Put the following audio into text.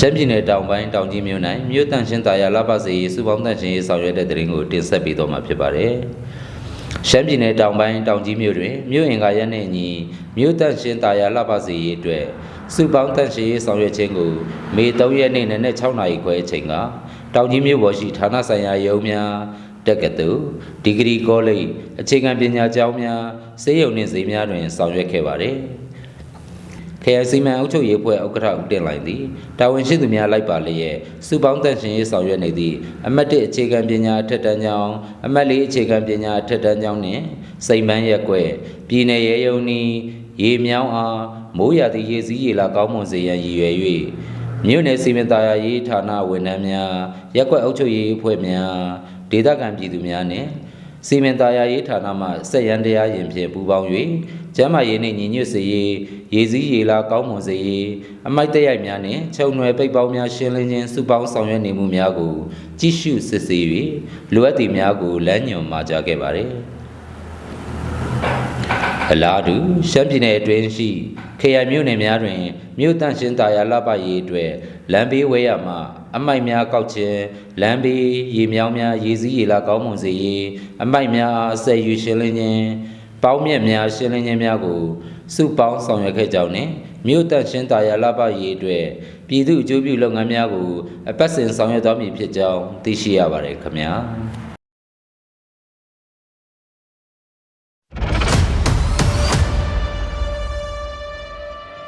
ရှမ်းပြည်နယ်တောင်ပိုင်းတောင်ကြီးမြို့၌မြို့တန့်ရှင်းတာယာလပစေရေးစုပေါင်းတန့်ရှင်းရေးဆောင်ရွက်တဲ့တရင်ကိုတင်ဆက်ပေးတော့မှာဖြစ်ပါတယ်။ရှမ်းပြည်နယ်တောင်ပိုင်းတောင်ကြီးမြို့တွင်မြို့အင်္ဂါရက်နှင့်အညီမြို့တန့်ရှင်းတာယာလပစေရေးအတွက်စုပေါင်းတန့်ရှင်းရေးဆောင်ရွက်ခြင်းကိုမေ3ရက်နေ့နနက်6နာရီခွဲအချိန်ကတောင်ကြီးမြို့ပေါ်ရှိဌာနဆိုင်ရာရုံးများတက္ကသိုလ်ဒီဂရီကောလိပ်အခြေခံပညာကျောင်းများစေယုံနှင့်ဈေးများတွင်ဆောင်ရွက်ခဲ့ပါတယ်။ခ ရိုင်စီမံအုပ်ချုပ်ရေးအဖွဲ့ဥက္ကဋ္ဌဦးတင်လိုင်သည်တာဝန်ရှိသူများလိုက်ပါလျက်စုပေါင်းတန့်ရှင်ရေးဆောင်ရွက်နေသည့်အမတ်1အခြေခံပညာအထက်တန်းကျောင်းအမတ်4အခြေခံပညာအထက်တန်းကျောင်းနှင့်စိန်ပန်းရက်ကွက်ပြည်내ရဲယုံနီရေမြောင်းအားမိုးရာသီရေစည်းရေလာကောင်းမွန်စေရန်ရည်ရွယ်၍မြို့နယ်စီမံသားယာရေးဌာနဝန်ထမ်းများရက်ကွက်အုပ်ချုပ်ရေးအဖွဲ့များဒေသခံပြည်သူများနှင့် စီမံသားယာရေးဌာနမှစက်ရန်တရားရင်ဖြင့်ပူးပေါင်း၍ကျမ်းမာရေးနှင့်ညီညွတ်စေရေးရေစည်းရေလာကောင်းမွန်စေရေးအမိုက်တရိုက်များနှင့်ခြုံနွယ်ပိတ်ပေါင်းများရှင်းလင်းခြင်းစုပေါင်းဆောင်ရွက်နေမှုများကိုကြည့်ရှုစစ်ဆေး၍လိုအပ်သည့်များကိုလမ်းညွှန်မှာကြားခဲ့ပါသည်အလားတူရှမ်းပြည်နယ်အတွင်းရှိ ခေရမြို့နယ်များတွင်မြို့တန့်ရှင်းတာယာလပရေးအတွက်လမ်းဘေးဝဲရမှအမိုက်များကောက်ခြင်းလမ်းဘေးရေမြောင်းများရေစည်းရေလာကောင်းမွန်စေရေးအမိုက်များအားဆက်ယူရှင်းလင်းခြင်းပေါင်းမြက်များရှင်းလင်းခြင်းများကိုစုပေါင်းဆောင်ရွက်ခဲ့ကြောင်းနှင့်မြို့တန့်ရှင်းတာယာလပရေးအတွက်ပြည်သူ့အကျိုးပြုလုပ်ငန်းများကိုအပတ်စဉ်ဆောင်ရွက်သွားမည်ဖြစ်ကြောင်းသိရှိရပါတယ်ခင်ဗျာ